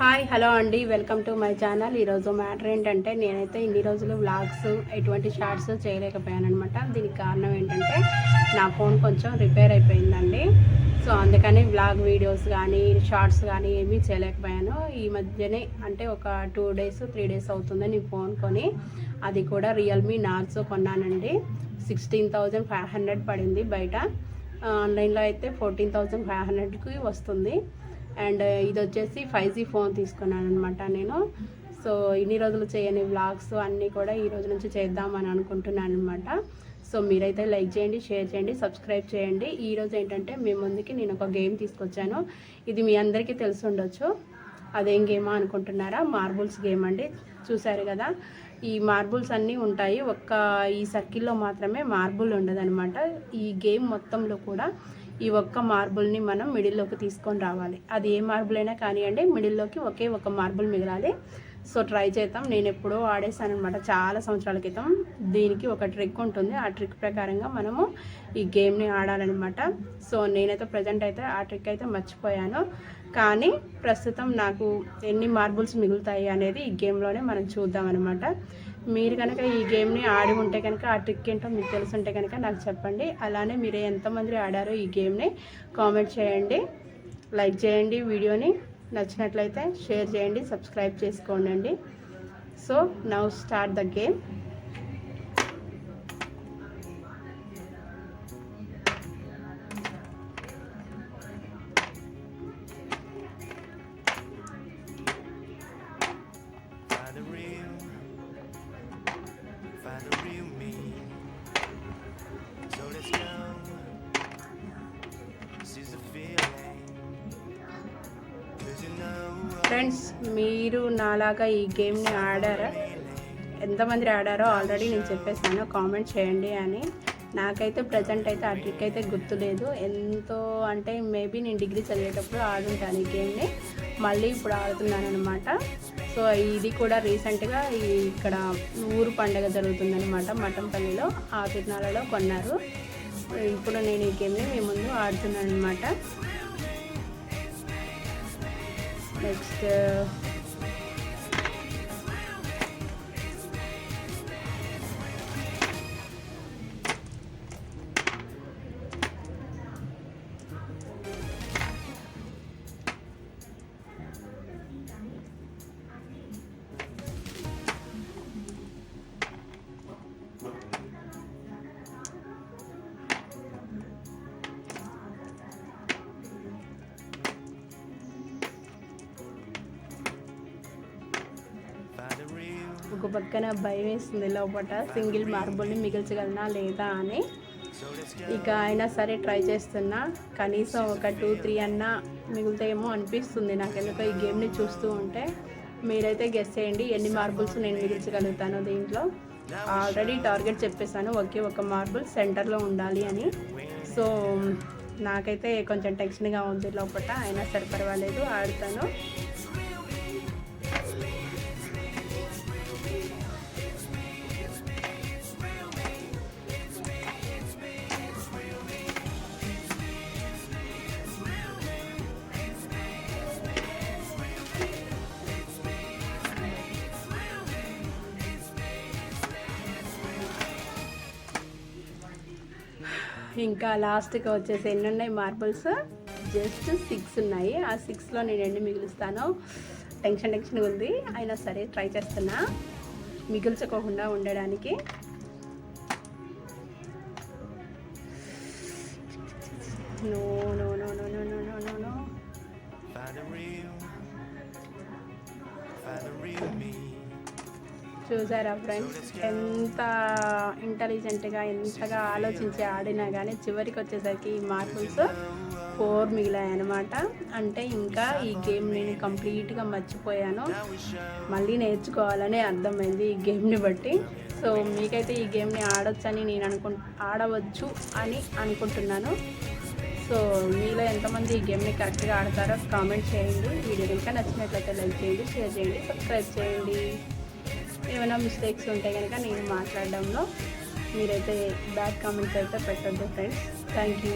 Hi hello అండి. Welcome to my channel. ఈరోజు matter ఏంటంటే నేనైతే ఇన్ని రోజులు వ్లాగ్స్ ఎటువంటి షార్ట్స్ చేయలేకపోయాను అనమాట దీనికి కారణం ఏంటంటే నా ఫోన్ కొంచెం రిపేర్ అయిపోయిందండి. సో అందుకని వ్లాగ్ వీడియోస్ కానీ షార్ట్స్ కానీ ఏమీ చేయలేకపోయాను. ఈ మధ్యనే అంటే ఒక టూ డేస్ త్రీ డేస్ అవుతుంది నేను ఫోన్ కొని. అది కూడా రియల్మీ నార్జో కొన్నానండి. సిక్స్టీన్ థౌజండ్ ఫైవ్ హండ్రెడ్ పడింది బయట. ఆన్లైన్లో అయితే ఫోర్టీన్ థౌజండ్ ఫైవ్ హండ్రెడ్కి వస్తుంది. అండ్ ఇది వచ్చేసి ఫైవ్ జీ ఫోన్ తీసుకున్నాను అనమాట నేను. సో ఇన్ని రోజులు చేయని వ్లాగ్స్ అన్నీ కూడా ఈ రోజు నుంచి చేద్దామని అనుకుంటున్నాను అనమాట సో మీరైతే లైక్ చేయండి షేర్ చేయండి సబ్స్క్రైబ్ చేయండి. ఈ రోజు ఏంటంటే మీ ముందుకి నేను ఒక గేమ్ తీసుకొచ్చాను. ఇది మీ అందరికీ తెలిసి ఉండొచ్చు. అదేం గేమా అనుకుంటున్నారా? మార్బుల్స్ గేమ్ అండి. చూసారు కదా? ఈ మార్బుల్స్ అన్నీ ఉంటాయి. ఒక్క ఈ సర్కిల్లో మాత్రమే మార్బుల్ ఉండదనమాట ఈ గేమ్ మొత్తంలో కూడా ఈ ఒక్క మార్బుల్ని మనం మిడిల్లోకి తీసుకొని రావాలి. అది ఏ మార్బుల్ అయినా కానివ్వండి మిడిల్లోకి ఒకే ఒక మార్బుల్ మిగలాలి. సో ట్రై చేద్దాం. నేను ఎప్పుడో ఆడేసాను అనమాట చాలా సంవత్సరాల క్రితం. దీనికి ఒక ట్రిక్ ఉంటుంది. ఆ ట్రిక్ ప్రకారంగా మనము ఈ గేమ్ని ఆడాలన్నమాట. సో నేనైతే ప్రజెంట్ అయితే ఆ ట్రిక్ అయితే మర్చిపోయాను. కానీ ప్రస్తుతం నాకు ఎన్ని మార్బుల్స్ మిగులుతాయి అనేది ఈ గేమ్లోనే మనం చూద్దాం అనమాట మీరు కనుక ఈ గేమ్ని ఆడి ఉంటే కనుక ఆ ట్రిక్ ఏంటో మీకు తెలుసుంటే కనుక నాకు చెప్పండి. అలానే మీరు ఎంతమంది ఆడారో ఈ గేమ్ని కామెంట్ చేయండి. లైక్ చేయండి వీడియోని. నచ్చినట్లయితే షేర్ చేయండి సబ్స్క్రైబ్ చేసుకోండి so now start the game. Friends మీరు నాలాగా ఈ గేమ్ని ఆడారా? ఎంతమంది ఆడారో ఆల్రెడీ నేను చెప్పేసాను కామెంట్ చేయండి అని. నాకైతే ప్రజెంట్ అయితే ఆ ట్రిక్ అయితే గుర్తులేదు. ఎంతో అంటే మేబీ నేను డిగ్రీ చదివేటప్పుడు ఆడుంటాను ఈ గేమ్ని. మళ్ళీ ఇప్పుడు ఆడుతున్నాను అనమాట సో ఇది కూడా రీసెంట్గా ఇక్కడ ఊరు పండగ జరుగుతుందనమాట మఠంపల్లిలో ఆ తిరునాళ్ళలో కొన్నారు. ఇప్పుడు నేను ఈ గేమ్ని మీ ముందు ఆడుతున్నాను అనమాట Next. ఒక పక్కన భయం వేస్తుంది లోపల సింగిల్ మార్బుల్ని మిగిల్చగలనా లేదా అని. ఇక అయినా సరే ట్రై చేస్తున్నా. కనీసం ఒక టూ త్రీ అన్నా మిగులుతాయేమో అనిపిస్తుంది నాకు ఈ గేమ్ని చూస్తూ ఉంటే. మీరైతే గెస్ చేయండి. ఎన్ని మార్బుల్స్ నేను మిగిల్చగలుగుతాను దీంట్లో. ఆల్రెడీ టార్గెట్ చెప్పేశాను. ఒకే ఒక మార్బుల్ సెంటర్లో ఉండాలి అని. సో నాకైతే కొంచెం టెన్షన్గా ఉంది లోపల అయినా సరే పర్వాలేదు. ఆడతాను. ఇంకా లాస్ట్గా వచ్చేసి ఎన్ని ఉన్నాయి మార్బుల్స్? జస్ట్ సిక్స్ ఉన్నాయి. ఆ సిక్స్లో నేను ఎన్ని మిగులుస్తానో టెన్షన్ టెన్షన్ ఉంది. అయినా సరే ట్రై చేస్తున్నా. మిగుల్చుకోకుండా ఉండడానికి. నువ్వు చూసారా ఫ్రెండ్స్ ఎంత ఇంటెలిజెంట్గా ఎంతగా ఆలోచించి ఆడినా కానీ చివరికి వచ్చేసరికి ఈ మార్కుల్స్ ఫోర్ మిగిలాయి అనమాట అంటే ఇంకా ఈ గేమ్ నేను కంప్లీట్గా మర్చిపోయాను. మళ్ళీ నేర్చుకోవాలని అర్థమైంది ఈ గేమ్ని బట్టి. సో మీకైతే ఈ గేమ్ని ఆడొచ్చని నేను అనుకు ఆడవచ్చు అని అనుకుంటున్నాను. సో మీలో ఎంతమంది ఈ గేమ్ని కరెక్ట్గా ఆడతారో కామెంట్ చేయండి. వీడియో ఇంకా నచ్చినట్లయితే లైక్ చేయండి షేర్ చేయండి సబ్స్క్రైబ్ చేయండి. ఏమైనా మిస్టేక్స్ ఉంటే కనుక నేను మాట్లాడడంలో మీరైతే బ్యాడ్ కామెంట్స్ అయితే పెట్టద్దు ఫ్రెండ్స్ థ్యాంక్ యూ